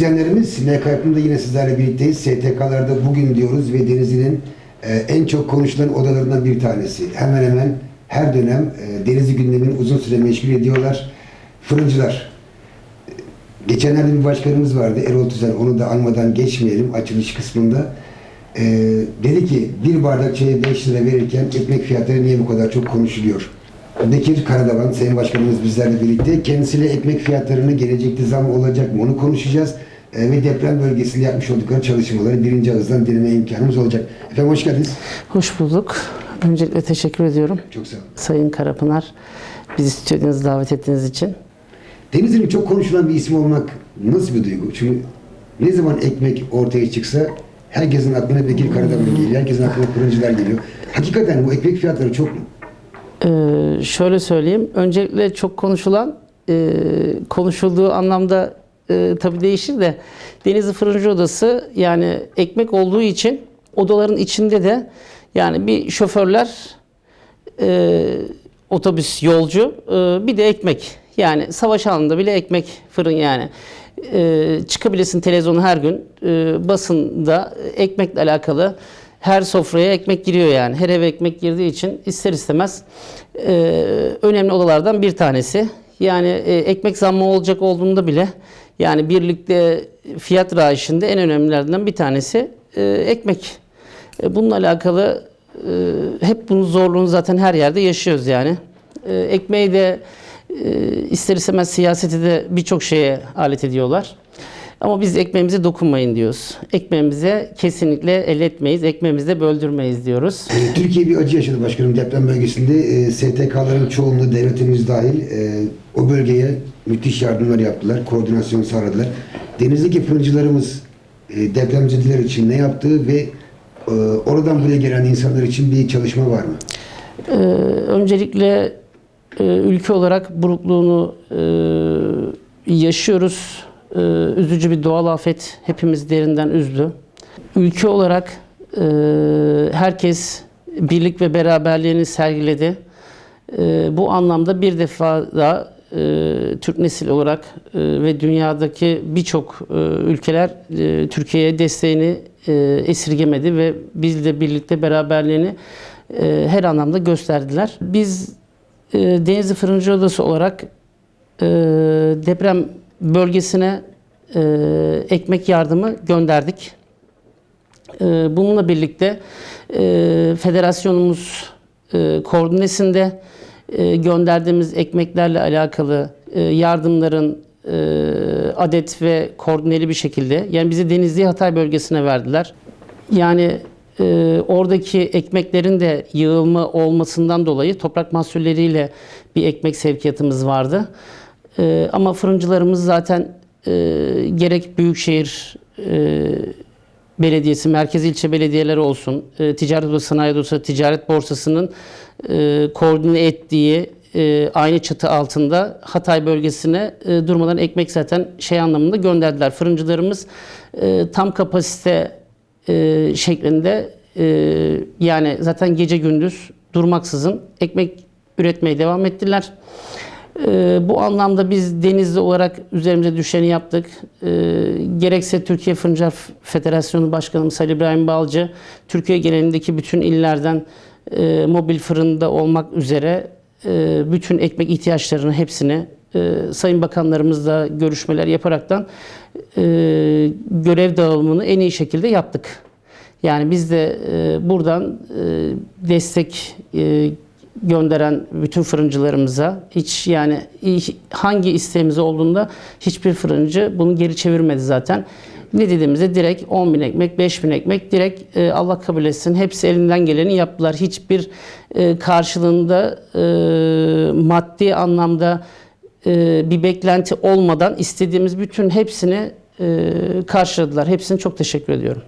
izleyenlerimiz Sinek Hayatı'nda yine sizlerle birlikteyiz. STK'larda bugün diyoruz ve Denizli'nin e, en çok konuşulan odalarından bir tanesi. Hemen hemen her dönem e, Denizli gündemini uzun süre meşgul ediyorlar. Fırıncılar. Geçenlerde bir başkanımız vardı Erol Tüzel. Onu da almadan geçmeyelim açılış kısmında. E, dedi ki bir bardak çaya 5 lira verirken ekmek fiyatları niye bu kadar çok konuşuluyor? Bekir Karadaban, Sayın Başkanımız bizlerle birlikte. Kendisiyle ekmek fiyatlarını gelecekte zam olacak mı onu konuşacağız. E, ve deprem bölgesinde yapmış oldukları çalışmaları birinci ağızdan dinleme imkanımız olacak. Efendim hoş geldiniz. Hoş bulduk. Öncelikle teşekkür ediyorum Çok sağ olun. Sayın Karapınar. Bizi stüdyonuza davet ettiğiniz için. Denizli'nin çok konuşulan bir isim olmak nasıl bir duygu? Çünkü ne zaman ekmek ortaya çıksa herkesin aklına Bekir Karadaban geliyor. Herkesin aklına fırıncılar geliyor. Hakikaten bu ekmek fiyatları çok mu? Ee, şöyle söyleyeyim. Öncelikle çok konuşulan, e, konuşulduğu anlamda e, tabii değişir de Denizli Fırıncı Odası yani ekmek olduğu için odaların içinde de yani bir şoförler e, otobüs yolcu e, bir de ekmek. Yani savaş anında bile ekmek fırın yani. E, çıkabilirsin televizyonu her gün. E, basında ekmekle alakalı her sofraya ekmek giriyor yani. Her eve ekmek girdiği için ister istemez e, önemli odalardan bir tanesi yani e, ekmek zammı olacak olduğunda bile yani birlikte fiyat rayişinde en önemlilerden bir tanesi e, ekmek. E, Bununla alakalı e, hep bunun zorluğunu zaten her yerde yaşıyoruz yani. E, Ekmeği de e, ister istemez siyaseti de birçok şeye alet ediyorlar. Ama biz ekmeğimize dokunmayın diyoruz. Ekmeğimize kesinlikle el etmeyiz, ekmeğimizi böldürmeyiz diyoruz. E, Türkiye bir acı yaşadı başkanım deprem bölgesinde. E, STK'ların çoğunluğu devletimiz dahil e, o bölgeye müthiş yardımlar yaptılar. Koordinasyon sağladılar. Denizdeki fırıncılarımız e, depremzedeler için ne yaptı ve e, oradan buraya gelen insanlar için bir çalışma var mı? Ee, öncelikle e, ülke olarak burukluğunu e, yaşıyoruz. Ee, üzücü bir doğal afet hepimiz derinden üzdü. Ülke olarak e, herkes birlik ve beraberliğini sergiledi. E, bu anlamda bir defa da e, Türk nesil olarak ve dünyadaki birçok ülkeler Türkiye'ye desteğini esirgemedi ve biz de birlikte beraberliğini her anlamda gösterdiler. Biz e, Denizli Fırıncı Odası olarak deprem bölgesine e, ekmek yardımı gönderdik. E, bununla birlikte e, federasyonumuz e, koordinesinde e, gönderdiğimiz ekmeklerle alakalı e, yardımların e, adet ve koordineli bir şekilde yani bizi Denizli Hatay bölgesine verdiler. Yani e, oradaki ekmeklerin de yığılma olmasından dolayı toprak mahsulleriyle bir ekmek sevkiyatımız vardı. E, ama fırıncılarımız zaten e, gerek büyükşehir e, belediyesi, merkez ilçe belediyeleri olsun, e, ticaret odası, sanayi odası, ticaret borsasının e, koordine ettiği e, aynı çatı altında Hatay bölgesine e, durmadan ekmek zaten şey anlamında gönderdiler. Fırıncılarımız e, tam kapasite e, şeklinde e, yani zaten gece gündüz durmaksızın ekmek üretmeye devam ettiler. E, bu anlamda biz Denizli olarak üzerimize düşeni yaptık. E, gerekse Türkiye Fırıncılar Federasyonu Başkanımız Ali İbrahim Balcı, Türkiye genelindeki bütün illerden e, mobil fırında olmak üzere e, bütün ekmek ihtiyaçlarını hepsini e, Sayın Bakanlarımızla görüşmeler yaparaktan görev dağılımını en iyi şekilde yaptık. Yani biz de buradan destek gönderen bütün fırıncılarımıza hiç yani hangi isteğimiz olduğunda hiçbir fırıncı bunu geri çevirmedi zaten. Ne dediğimizde direkt 10 bin ekmek, 5 bin ekmek direkt e, Allah kabul etsin. Hepsi elinden geleni yaptılar. Hiçbir e, karşılığında e, maddi anlamda e, bir beklenti olmadan istediğimiz bütün hepsini e, karşıladılar. Hepsine çok teşekkür ediyorum.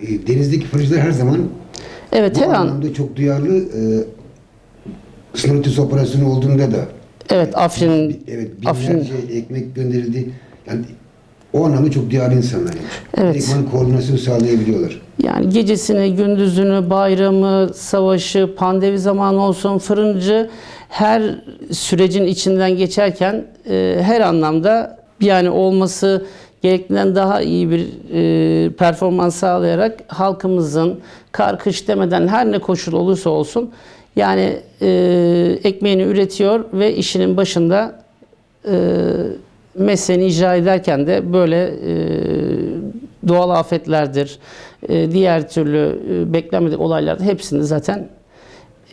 E, Denizdeki fırıncılar her zaman Evet bu her an. anlamda çok duyarlı. E, sınır ötesi operasyonu olduğunda da Evet Afrin, evet Afrin binlerce ekmek gönderildi. Yani o anlamda çok duyarlı insanlar. Evet. Direktman koordinasyon sağlayabiliyorlar. Yani gecesini, gündüzünü, bayramı, savaşı, pandemi zamanı olsun fırıncı her sürecin içinden geçerken e, her anlamda yani olması gerektiğinden daha iyi bir e, performans sağlayarak halkımızın kar kış demeden her ne koşul olursa olsun yani e, ekmeğini üretiyor ve işinin başında e, mesleğini icra ederken de böyle e, doğal afetlerdir, e, diğer türlü e, beklenmedik olaylarda hepsini zaten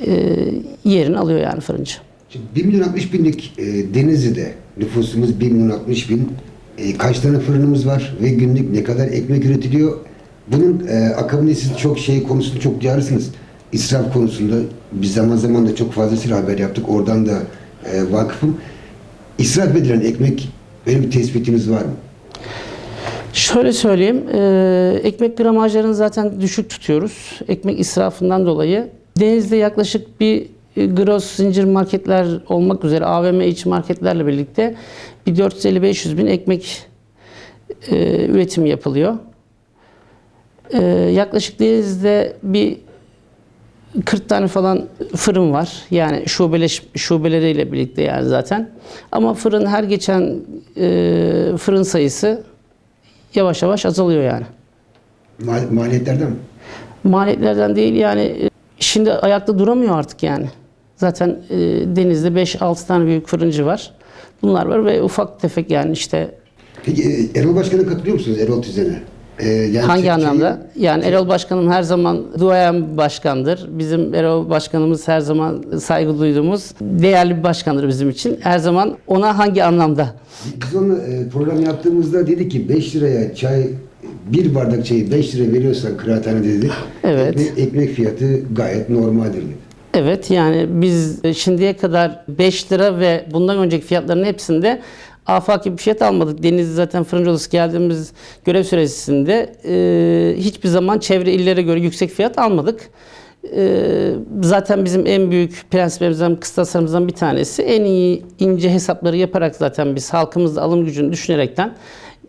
e, yerini alıyor yani fırıncı. Şimdi 1 milyon 60 binlik e, Denizli'de nüfusumuz 1 milyon 60 bin. E, kaç tane fırınımız var ve günlük ne kadar ekmek üretiliyor? Bunun e, akabinde siz çok şey konusunda çok duyarlısınız. İsraf konusunda biz zaman zaman da çok fazlasıyla haber yaptık. Oradan da e, vakıfım. İsraf edilen ekmek böyle bir tespitiniz var mı? Şöyle söyleyeyim, e, ekmek gramajlarını zaten düşük tutuyoruz. Ekmek israfından dolayı. Denizde yaklaşık bir e, gross zincir marketler olmak üzere AVM içi marketlerle birlikte bir 450-500 bin ekmek e, üretimi yapılıyor. E, yaklaşık Denizli'de bir 40 tane falan fırın var. Yani şubeleş, şubeleriyle birlikte yani zaten. Ama fırın her geçen e, fırın sayısı yavaş yavaş azalıyor yani. Mal- maliyetlerden mi? Maliyetlerden değil yani e, şimdi ayakta duramıyor artık yani. Zaten e, denizde 5-6 tane büyük fırıncı var. Bunlar var ve ufak tefek yani işte Peki e, Erol Başkan'a katılıyor musunuz Erol Tüzen'e? Yani hangi anlamda? Yani Erol Başkanım her zaman duayen başkandır. Bizim Erol Başkanımız her zaman saygı duyduğumuz değerli bir başkandır bizim için. Her zaman ona hangi anlamda? Biz onunla e, program yaptığımızda dedi ki 5 liraya çay bir bardak çayı 5 lira veriyorsan kıraathanede dedi. Evet. Ekmek, ekmek fiyatı gayet normaldir dedi. Evet yani biz şimdiye kadar 5 lira ve bundan önceki fiyatların hepsinde afaki bir fiyat almadık. Denizli zaten fırıncı odası geldiğimiz görev süresinde e, hiçbir zaman çevre illere göre yüksek fiyat almadık. E, zaten bizim en büyük prensiplerimizden, kıstaslarımızdan bir tanesi en iyi ince hesapları yaparak zaten biz halkımızda alım gücünü düşünerekten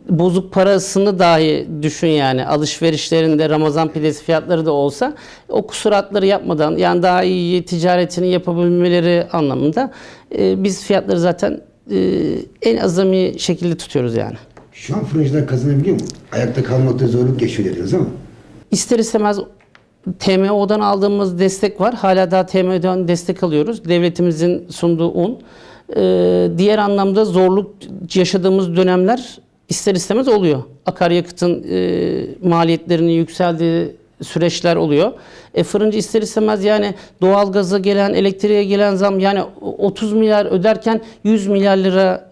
bozuk parasını dahi düşün yani alışverişlerinde Ramazan pidesi fiyatları da olsa o kusuratları yapmadan yani daha iyi ticaretini yapabilmeleri anlamında e, biz fiyatları zaten e, en azami şekilde tutuyoruz yani. Şu an fırıncılar kazanabiliyor mu? Ayakta kalmakta zorluk yaşıyor dediniz ama. İster istemez TMO'dan aldığımız destek var. Hala daha TMO'dan destek alıyoruz. Devletimizin sunduğu un. Ee, diğer anlamda zorluk yaşadığımız dönemler ister istemez oluyor. Akaryakıtın e, maliyetlerinin yükseldiği süreçler oluyor. E, fırıncı ister istemez yani doğalgaza gelen, elektriğe gelen zam yani 30 milyar öderken 100 milyar lira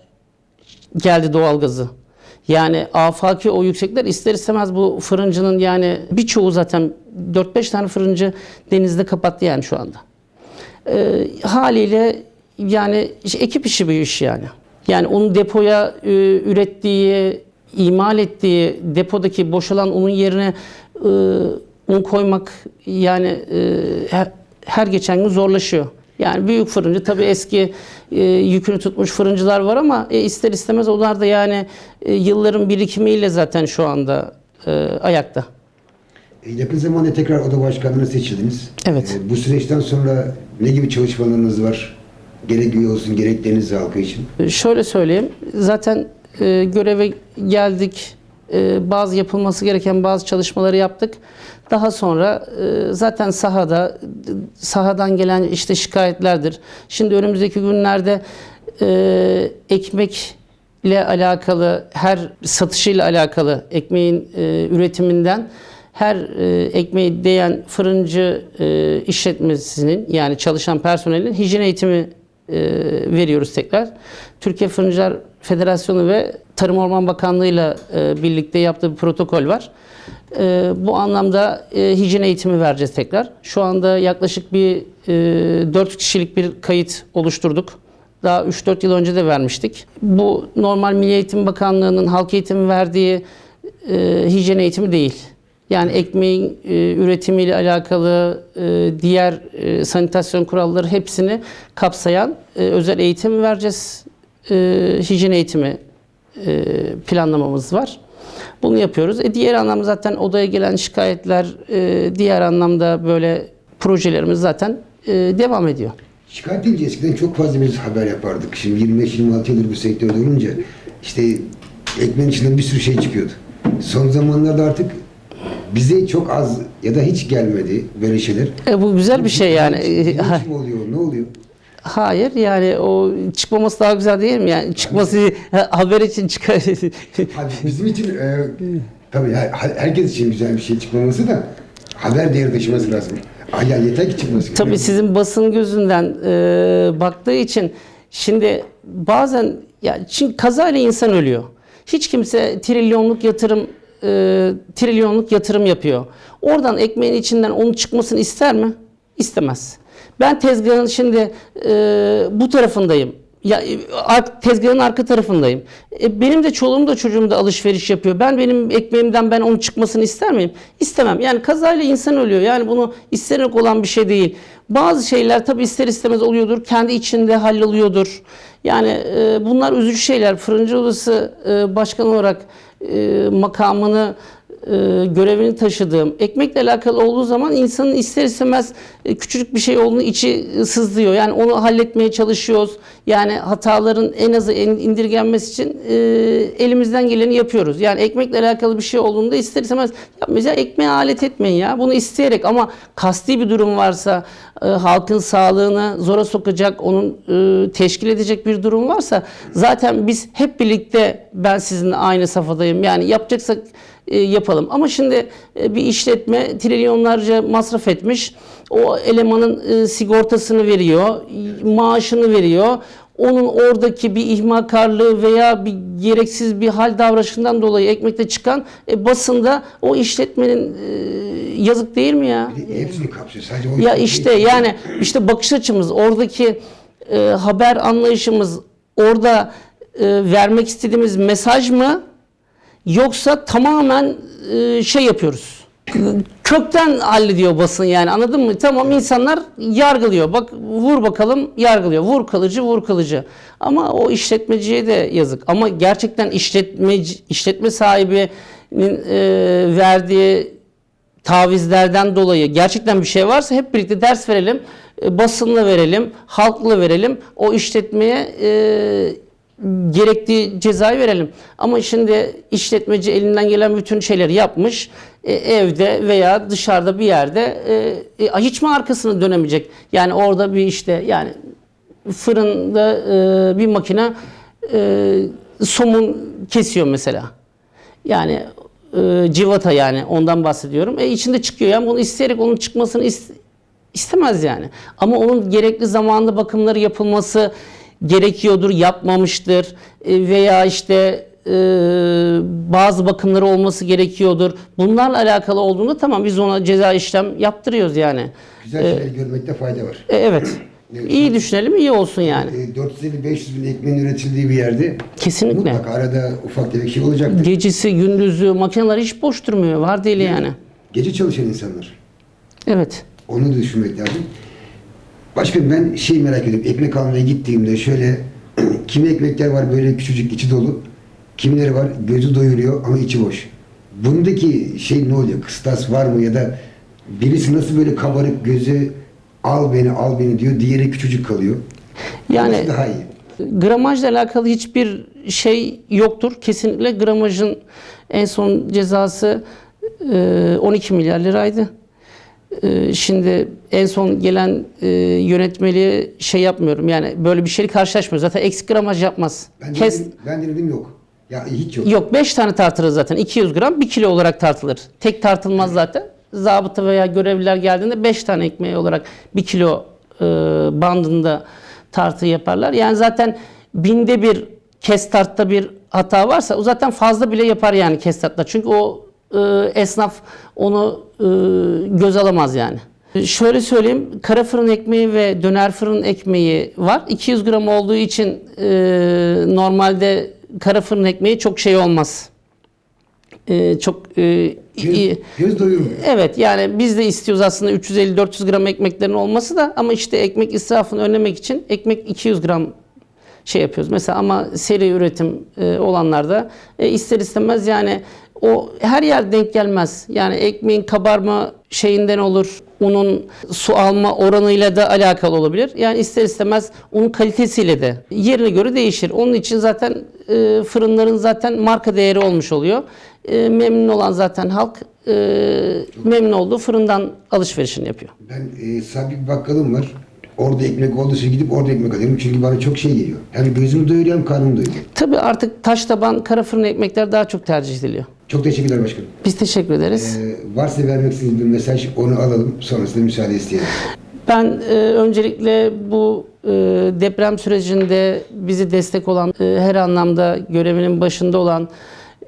geldi doğalgazı. Yani afaki o yüksekler ister istemez bu fırıncının yani birçoğu zaten 4-5 tane fırıncı denizde kapattı yani şu anda. Ee, haliyle yani iş- ekip işi bir iş yani. Yani onun depoya e, ürettiği, imal ettiği depodaki boşalan unun yerine e, un koymak yani e, her, her geçen gün zorlaşıyor. Yani büyük fırıncı tabii eski e, yükünü tutmuş fırıncılar var ama e, ister istemez onlar da yani e, yılların birikimiyle zaten şu anda e, ayakta. E, yakın zamanda tekrar oda başkanlığına seçildiniz. Evet. E, bu süreçten sonra ne gibi çalışmalarınız var? Gerek üye olsun gerek Denizli halkı için. E, Şöyle söyleyeyim, zaten e, göreve geldik, bazı yapılması gereken bazı çalışmaları yaptık. Daha sonra e, zaten sahada, sahadan gelen işte şikayetlerdir. Şimdi önümüzdeki günlerde e, ekmekle alakalı, her satışıyla alakalı ekmeğin e, üretiminden her ekmeği değen fırıncı işletmesinin yani çalışan personelin hijyen eğitimi e, veriyoruz tekrar. Türkiye Fırıncılar Federasyonu ve Tarım Orman Bakanlığı'yla e, birlikte yaptığı bir protokol var. E, bu anlamda e, hijyen eğitimi vereceğiz tekrar. Şu anda yaklaşık bir e, 4 kişilik bir kayıt oluşturduk. Daha 3-4 yıl önce de vermiştik. Bu normal Milli Eğitim Bakanlığı'nın halk eğitimi verdiği hijyen eğitimi değil. Yani ekmeğin e, üretimiyle alakalı e, diğer e, sanitasyon kuralları hepsini kapsayan e, özel eğitim vereceğiz. E, hijyen eğitimi e, planlamamız var. Bunu yapıyoruz. E, diğer anlamda zaten odaya gelen şikayetler, e, diğer anlamda böyle projelerimiz zaten e, devam ediyor. Şikayet edince eskiden çok fazla biz haber yapardık. Şimdi 25-26 yıldır bu sektörde olunca işte ekmeğin içinden bir sürü şey çıkıyordu. Son zamanlarda artık bize çok az ya da hiç gelmedi böyle şeyler. E, bu güzel bir şey yani. Mi oluyor? Ne oluyor? Hayır yani o çıkmaması daha güzel değil mi? Yani çıkması haber için çıkar. Abi bizim için e, tabii her- herkes için güzel bir şey çıkmaması da haber değeri taşıması lazım. Ya yeter ki çıkması. Tabii sizin basın gözünden e, baktığı için şimdi bazen ya çünkü kazayla insan ölüyor. Hiç kimse trilyonluk yatırım e, trilyonluk yatırım yapıyor. Oradan ekmeğin içinden onun çıkmasını ister mi? İstemez. Ben tezgahın şimdi e, bu tarafındayım. Ya e, tezgahın arka tarafındayım. E, benim de çoluğum da çocuğum da alışveriş yapıyor. Ben benim ekmeğimden ben onun çıkmasını ister miyim? İstemem. Yani kazayla insan ölüyor. Yani bunu istenerek olan bir şey değil. Bazı şeyler tabii ister istemez oluyordur. Kendi içinde halloluyordur. Yani e, bunlar üzücü şeyler. Fırıncı Odası e, Başkanı olarak e, makamını görevini taşıdığım ekmekle alakalı olduğu zaman insanın ister istemez e, küçücük bir şey olduğunu içi e, sızlıyor. Yani onu halletmeye çalışıyoruz. Yani hataların en azı en- indirgenmesi için e, elimizden geleni yapıyoruz. Yani ekmekle alakalı bir şey olduğunda ister istemez yapmayız. Ya ekmeğe alet etmeyin ya. Bunu isteyerek ama kasti bir durum varsa e, halkın sağlığını zora sokacak, onun e, teşkil edecek bir durum varsa zaten biz hep birlikte ben sizinle aynı safhadayım. Yani yapacaksak e, yapalım. Ama şimdi e, bir işletme trilyonlarca masraf etmiş. O elemanın e, sigortasını veriyor, maaşını veriyor. Onun oradaki bir ihmalkarlığı veya bir gereksiz bir hal davranışından dolayı ekmekte çıkan e, basında o işletmenin e, yazık değil mi ya? Hepsini kapsıyor. Sadece o Ya işte yani işte bakış açımız, oradaki e, haber anlayışımız, orada e, vermek istediğimiz mesaj mı yoksa tamamen e, şey yapıyoruz. Kökten hallediyor basın yani anladın mı? Tamam insanlar yargılıyor. Bak vur bakalım yargılıyor. Vur kalıcı vur kalıcı. Ama o işletmeciye de yazık. Ama gerçekten işletmeci, işletme sahibinin e, verdiği tavizlerden dolayı gerçekten bir şey varsa hep birlikte ders verelim, e, basınla verelim, halkla verelim, o işletmeye e, gerektiği cezayı verelim. Ama şimdi işletmeci elinden gelen bütün şeyleri yapmış, e, evde veya dışarıda bir yerde e, e, hiç mi arkasını dönemeyecek? Yani orada bir işte yani fırında e, bir makine e, somun kesiyor mesela. Yani e, civata yani ondan bahsediyorum. E içinde çıkıyor yani bunu isteyerek onun çıkmasını is- istemez yani. Ama onun gerekli zamanlı bakımları yapılması gerekiyordur, yapmamıştır E, veya işte e, bazı bakımları olması gerekiyordur. Bunlarla alakalı olduğunda tamam biz ona ceza işlem yaptırıyoruz yani. Güzel şeyler görmekte fayda var. E, evet. İyi düşünelim, iyi olsun yani. E, 450-500 bin ekmeğin üretildiği bir yerde Kesinlikle. mutlaka arada ufak tefek şey olacaktır. Gecesi, gündüzü makineler hiç boş durmuyor. Var değil yani. Gece çalışan insanlar. Evet. Onu da düşünmek lazım. Başka ben şey merak ediyorum. Ekmek almaya gittiğimde şöyle kimi ekmekler var böyle küçücük içi dolu. Kimileri var gözü doyuruyor ama içi boş. Bundaki şey ne oluyor? Kıstas var mı ya da birisi nasıl böyle kabarık gözü al beni al beni diyor. Diğeri küçücük kalıyor. Yani daha iyi. Gramajla alakalı hiçbir şey yoktur. Kesinlikle gramajın en son cezası e, 12 milyar liraydı. E, Şimdi en son gelen e, yönetmeliğe şey yapmıyorum. Yani böyle bir şeyle karşılaşmıyoruz. Zaten eksik gramaj yapmaz. Ben Kes, denedim, ben denedim yok. Ya hiç yok. Yok 5 tane tartılır zaten. 200 gram 1 kilo olarak tartılır. Tek tartılmaz zaten. Zabıta veya görevliler geldiğinde 5 tane ekmeği olarak 1 kilo e, bandında tartı yaparlar. Yani zaten binde bir kestartta bir hata varsa o zaten fazla bile yapar yani kestartta. Çünkü o e, esnaf onu e, göz alamaz yani. Şöyle söyleyeyim, kara fırın ekmeği ve döner fırın ekmeği var. 200 gram olduğu için e, normalde kara fırın ekmeği çok şey olmaz. E, çok e, Göz, göz doyurmuyor. Evet yani biz de istiyoruz aslında 350-400 gram ekmeklerin olması da ama işte ekmek israfını önlemek için ekmek 200 gram şey yapıyoruz. Mesela ama seri üretim e, olanlarda e, ister istemez yani O her yer denk gelmez. Yani ekmeğin kabarma şeyinden olur. Unun su alma oranıyla da alakalı olabilir. Yani ister istemez unun kalitesiyle de yerine göre değişir. Onun için zaten e, fırınların zaten marka değeri olmuş oluyor. E, memnun olan zaten halk e, memnun olduğu fırından alışverişini yapıyor. Ben e, sabit bir bakkalım var. Orada ekmek olduğu için gidip orada ekmek alıyorum. Çünkü bana çok şey geliyor. Hem gözümü doyuruyor hem karnımı doyuruyor. Tabii artık taş taban kara fırın ekmekler daha çok tercih ediliyor. Çok teşekkürler başkanım. Biz teşekkür ederiz. Ee, varsa vermek istediğiniz bir mesaj onu alalım. Sonrasında müsaade isteyelim. Ben e, öncelikle bu e, deprem sürecinde bizi destek olan, e, her anlamda görevinin başında olan,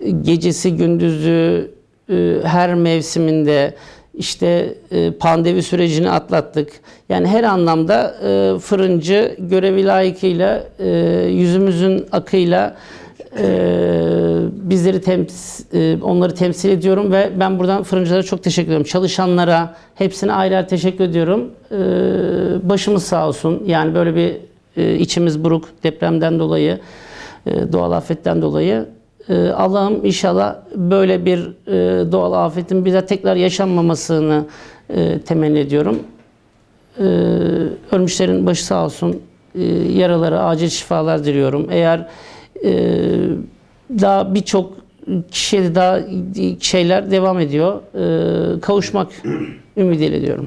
e, gecesi gündüzü e, her mevsiminde işte e, pandemi sürecini atlattık. Yani her anlamda e, fırıncı görevi layıkıyla, e, yüzümüzün akıyla e, bizleri temsil, e, onları temsil ediyorum ve ben buradan fırıncılara çok teşekkür ediyorum. Çalışanlara hepsine ayrı ayrı teşekkür ediyorum. E, başımız sağ olsun. Yani böyle bir e, içimiz buruk depremden dolayı, e, doğal afetten dolayı. E, Allah'ım inşallah böyle bir e, doğal afetin bize tekrar yaşanmamasını e, temenni ediyorum. Ee, ölmüşlerin başı sağ olsun. Ee, yaralara acil şifalar diliyorum. Eğer e, daha birçok kişiye de daha şeyler devam ediyor. Ee, kavuşmak ümidiyle diyorum.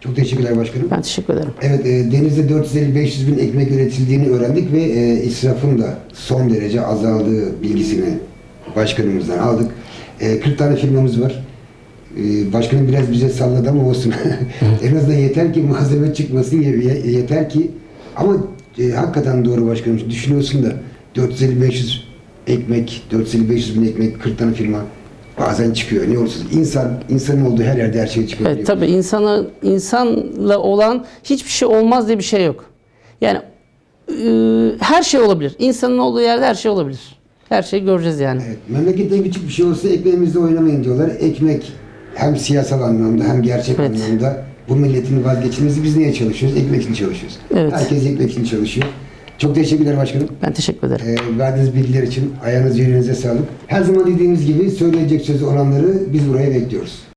Çok teşekkürler başkanım. Ben teşekkür ederim. Evet, e, denizde 450-500 bin ekmek üretildiğini öğrendik ve e, israfın da son derece azaldığı bilgisini başkanımızdan aldık. E, 40 tane firmamız var. E, başkanım biraz bize salladı ama olsun. en azından yeter ki malzeme çıkmasın, ye- ye- yeter ki ama e, hakikaten doğru başkanım. Düşünüyorsun da 450-500 ekmek, 450-500 bin ekmek, 40 tane firma bazen çıkıyor. Ne olursa insan, insanın olduğu her yerde her şey çıkıyor. Evet, tabii insana, insanla olan hiçbir şey olmaz diye bir şey yok. Yani e, her şey olabilir. İnsanın olduğu yerde her şey olabilir. Her şeyi göreceğiz yani. Evet, memlekette küçük bir şey olsa ekmeğimizde oynamayın diyorlar. Ekmek hem siyasal anlamda hem gerçek Evet. anlamda bu milletin vazgeçilmezi biz niye çalışıyoruz? Ekmek için çalışıyoruz. Evet. Herkes ekmek için çalışıyor. Çok teşekkürler başkanım. Ben teşekkür ederim. Ee, verdiğiniz bilgiler için ayağınız yüreğinize sağlık. Her zaman dediğimiz gibi söyleyecek sözü olanları biz buraya bekliyoruz.